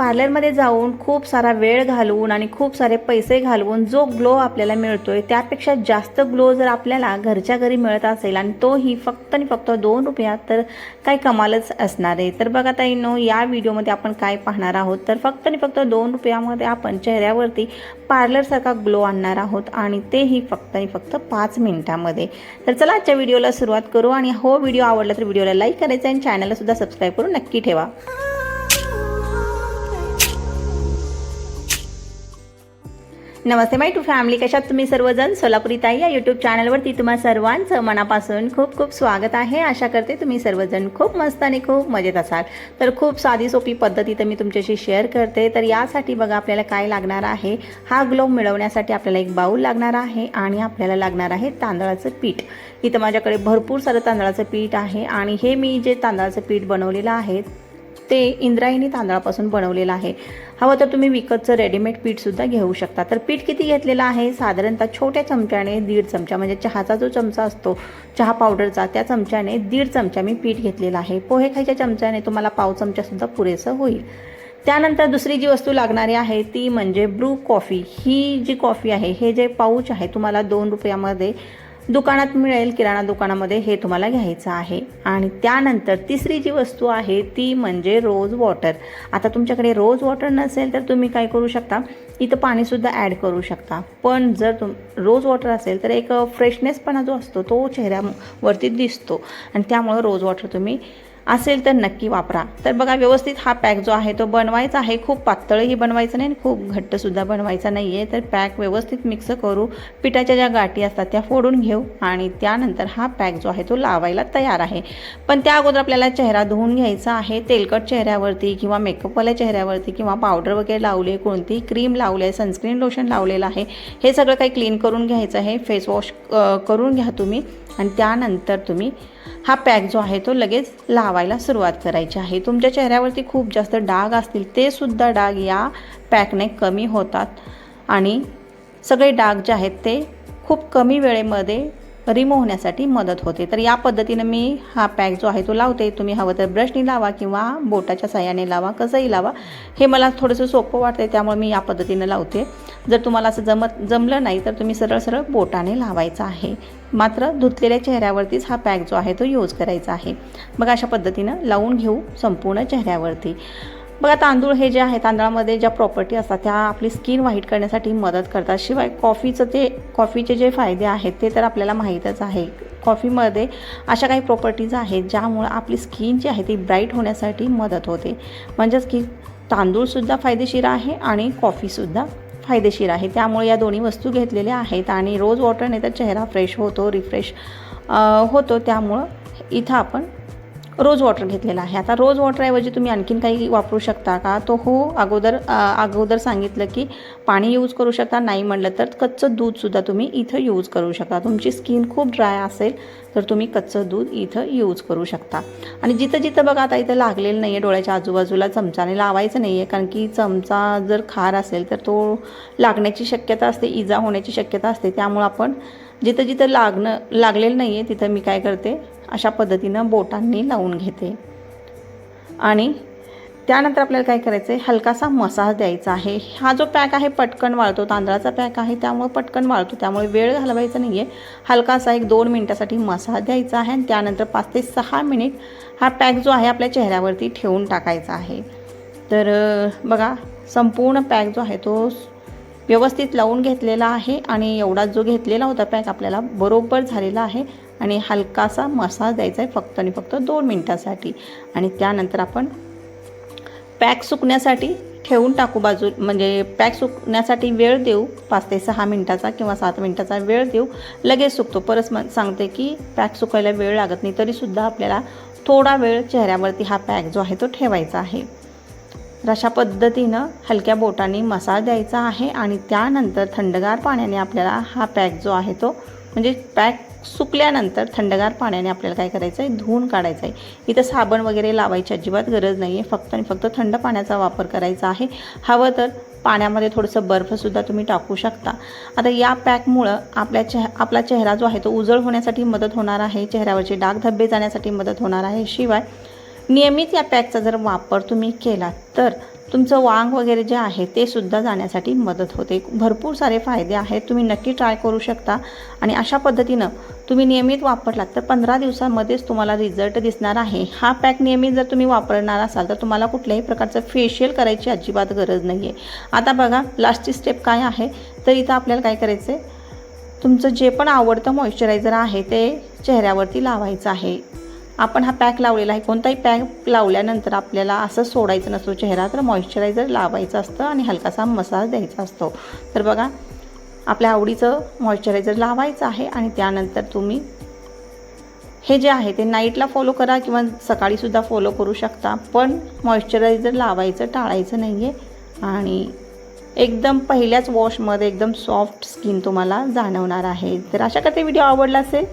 पार्लरमध्ये जाऊन खूप सारा वेळ घालवून आणि खूप सारे पैसे घालवून जो ग्लो आपल्याला मिळतोय त्यापेक्षा जास्त ग्लो जर आपल्याला घरच्या घरी मिळत असेल आणि तोही फक्त आणि फक्त दोन रुपयात तर काही कमालच असणार आहे. तर बघा ताईनो या व्हिडिओमध्ये आपण काय पाहणार आहोत? तर फक्त आणि फक्त दोन रुपयामध्ये आपण चेहऱ्यावरती पार्लरसारखा ग्लो आणणार आहोत आणि तेही फक्त आणि फक्त पाच मिनिटामध्ये. तर चला आजच्या व्हिडिओला सुरुवात करू आणि हो व्हिडिओ आवडला तर व्हिडिओला लाईक करायचा आणि चॅनलला सुद्धा सबस्क्राईब करून नक्की ठेवा. नमस्ते माय टू फॅमिली. कशात तुम्ही सर्वजण? सोलापुरी ताई या यूट्यूब चॅनलवरती तुम्हा सर्वांचं मनापासून खूप खूप स्वागत आहे. आशा करते तुम्ही सर्वजण खूप मस्त आणि खूप मजेत असाल. तर खूप साधी सोपी पद्धती तर मी तुमच्याशी शेअर करते. तर यासाठी बघा आपल्याला काय लागणार आहे? हा ग्लो मिळवण्यासाठी आपल्याला एक बाऊल लागणार आहे आणि आपल्याला लागणार आहे तांदळाचं पीठ. इथं माझ्याकडे भरपूर सारं तांदळाचं पीठ आहे आणि हे मी जे तांदळाचं पीठ बनवलेलं आहे ते इंद्रायणी तांदळापासून बनवलेलं आहे. हवं तर तुम्ही विकतचं रेडीमेड पीठसुद्धा घेऊ शकता. तर पीठ किती घेतलेलं आहे? साधारणतः छोट्या चमच्याने दीड चमचा म्हणजे चहाचा जो चमचा असतो चहा पावडरचा त्या चमच्याने दीड चमचा मी पीठ घेतलेला आहे. पोहे खायच्या चमच्याने तुम्हाला पाव चमचासुद्धा पुरेसं होईल. त्यानंतर दुसरी जी वस्तू लागणारी आहे ती म्हणजे ब्रू कॉफी ही जी कॉफी आहे हे जे पाऊच आहे तुम्हाला दोन रुपयामध्ये दुकानात मिळेल किराणा दुकानामध्ये हे तुम्हाला घ्यायचं आहे. आणि त्यानंतर तिसरी जी वस्तू आहे ती म्हणजे रोज वॉटर. आता तुमच्याकडे रोज वॉटर नसेल तर तुम्ही काय करू शकता? इथं पाणीसुद्धा ॲड करू शकता. पण जर तुम रोज वॉटर असेल तर एक फ्रेशनेसपणा जो असतो तो चेहऱ्यावरती दिसतो. आणि त्यामुळं रोज वॉटर तुम्ही असेल तर नक्की वापरा. तर बघा व्यवस्थित हा पॅक जो आहे तो बनवायचा आहे. खूप पातळही बनवायचं नाही आणि खूप घट्टसुद्धा बनवायचा नाही आहे तर पॅक व्यवस्थित मिक्स करू. पिठाच्या ज्या गाठी असतात त्या फोडून घेऊ आणि त्यानंतर हा पॅक जो आहे तो लावायला तयार आहे. पण त्या अगोदर आपल्याला चेहरा धुवून घ्यायचा आहे. तेलकट चेहऱ्यावरती किंवा मेकअपवाल्या चेहऱ्यावरती किंवा पावडर वगैरे लावले कोणतीही क्रीम लावले आहे सनस्क्रीन लोशन लावलेलं आहे हे सगळं काही क्लीन करून घ्यायचं आहे. फेस वॉश करून घ्या तुम्ही. आणि त्यानंतर तुम्ही हा पॅक जो आहे तो लगेच लावायला सुरुवात करायची आहे. तुमच्या चेहऱ्यावरती खूप जास्त डाग असतील ते सुद्धा डाग या पॅकने कमी होतात. आणि सगळे डाग जे आहेत ते खूप कमी वेळेमध्ये रिमूव्ह होण्यासाठी मदत होते. तर या पद्धतीनं मी हा पॅक जो आहे तो लावते. तुम्ही हवं तर ब्रशने लावा किंवा बोटाच्या साह्याने लावा कसंही लावा. हे मला थोडंसं सोपं वाटते त्यामुळे मी या पद्धतीनं लावते. जर तुम्हाला असं जमत जमलं नाही तर तुम्ही सरळ सरळ बोटाने लावायचं आहे. मात्र धुतलेल्या चेहऱ्यावरतीच हा पॅक जो आहे तो यूज करायचा आहे. मग अशा पद्धतीनं लावून घेऊ संपूर्ण चेहऱ्यावरती. बघा तांदूळ हे जे आहे तांदळामध्ये ज्या प्रॉपर्टी असतात त्या आपली स्किन व्हाईट करण्यासाठी मदत करतात. शिवाय कॉफीचं ते कॉफीचे जे फायदे आहेत ते तर आपल्याला माहीतच आहे. कॉफीमध्ये अशा काही प्रॉपर्टीज आहेत ज्यामुळं आपली स्किन जी आहे ती ब्राईट होण्यासाठी मदत होते. म्हणजेच की तांदूळसुद्धा फायदेशीर आहे आणि कॉफीसुद्धा फायदेशीर आहे. त्यामुळे या दोन्ही वस्तू घेतलेल्या आहेत आणि रोज वॉटरने तर चेहरा फ्रेश होतो रिफ्रेश होतो. त्यामुळं इथं आपण रोज वॉटर घेतलेला आहे. आता रोज वॉटरऐवजी तुम्ही आणखीन काही वापरू शकता का? तो हो अगोदर अगोदर सांगितलं की पाणी यूज करू शकता नाही म्हणलं तर कच्चं दूधसुद्धा तुम्ही इथं यूज करू शकता. तुमची स्किन खूप ड्राय असेल तर तुम्ही कच्चं दूध इथं यूज करू शकता. आणि जिथं जिथं बघा आता इथं लागलेलं नाही आहे डोळ्याच्या आजूबाजूला चमचाने लावायचं नाही आहे कारण की चमचा जर खार असेल तर तो लागण्याची शक्यता असते इजा होण्याची शक्यता असते. त्यामुळं आपण जिथं जिथं लागणं लागलेलं नाही आहे तिथं मी काय करते अशा पद्धतीनं बोटांनी लावून घेते. आणि त्यानंतर आपल्याला काय करायचं आहे हलकासा मसाज द्यायचा आहे. हा जो पॅक आहे पटकन वाळतो. तांदळाचा पॅक आहे त्यामुळे पटकन वाळतो. त्यामुळे वेळ घालवायचा नाही आहे हलकासा एक दोन मिनटासाठी मसाज द्यायचा आहे आणि त्यानंतर पाच ते सहा मिनिट हा पॅक जो आहे आपल्या चेहऱ्यावरती ठेवून टाकायचा आहे. तर बघा संपूर्ण पॅक जो आहे तो व्यवस्थित लावून घेतलेला आहे आणि एवढा जो घेतलेला होता पॅक आपल्याला बरोबर झालेला आहे. आणि हलकासा मसाज द्यायचा आहे फक्त आणि फक्त दोन मिनटासाठी. आणि त्यानंतर आपण पॅक सुकण्यासाठी ठेवून टाकू बाजू म्हणजे पॅक सुकण्यासाठी वेळ देऊ पाच ते सहा मिनटाचा किंवा सात मिनटाचा वेळ देऊ. लगेच सुकतो. परत म सांगते की पॅक सुकायला वेळ लागत नाही तरीसुद्धा आपल्याला थोडा वेळ चेहऱ्यावरती हा पॅक जो आहे तो ठेवायचा आहे. तर अशा पद्धतीनं हलक्या बोटांनी मसाज द्यायचा आहे आणि त्यानंतर थंडगार पाण्याने आपल्याला हा पॅक जो आहे तो म्हणजे पॅक सुकल्यानंतर थंडगार पाण्याने आपल्याला काय करायचं आहे धुवून काढायचं आहे इथं साबण वगैरे लावायची अजिबात गरज नाही आहे फक्त आणि फक्त थंड पाण्याचा वापर करायचा आहे. हवं तर पाण्यामध्ये थोडंसं बर्फसुद्धा तुम्ही टाकू शकता. आता या पॅकमुळं आपल्या चेह आपला चेहरा जो आहे तो उजळ होण्यासाठी मदत होणार आहे. चेहऱ्यावरचे डाग धब्बे जाण्यासाठी मदत होणार आहे. शिवाय नियमित या पॅकचा जर वापर तुम्ही केला तर तुमचं वांग वगैरे जे आहे ते सुद्धा जाण्यासाठी मदत होते. भरपूर सारे फायदे आहेत तुम्ही नक्की ट्राय करू शकता. आणि अशा पद्धतीनं तुम्ही नियमित वापरलात तर पंधरा दिवसामध्येच तुम्हाला रिझल्ट दिसणार आहे. हा पॅक नियमित जर तुम्ही वापरणार असाल तर तुम्हाला कुठल्याही प्रकारचं फेशियल करायची अजिबात गरज नाही आहे आता बघा लास्टची स्टेप काय आहे? तर इथं आपल्याला काय करायचं आहे तुमचं जे पण आवडतं मॉइश्चरायझर आहे ते चेहऱ्यावरती लावायचं आहे. आपण हा पॅक लावलेला आहे. कोणताही पॅक लावल्यानंतर आपल्याला असं सोडायचं नसतो. चेहरा तर मॉइश्चरायझर लावायचं असतं आणि हलकासा मसाज द्यायचा असतो. तर बघा आपल्या आवडीचं मॉइश्चरायझर लावायचं आहे आणि त्यानंतर तुम्ही हे जे आहे ते नाईटला फॉलो करा किंवा सकाळीसुद्धा फॉलो करू शकता. पण मॉइश्चरायझर लावायचं टाळायचं नाही आहे आणि एकदम पहिल्याच वॉशमध्ये एकदम सॉफ्ट स्किन तुम्हाला जाणवणार आहे. तर अशा करते व्हिडिओ आवडला असेल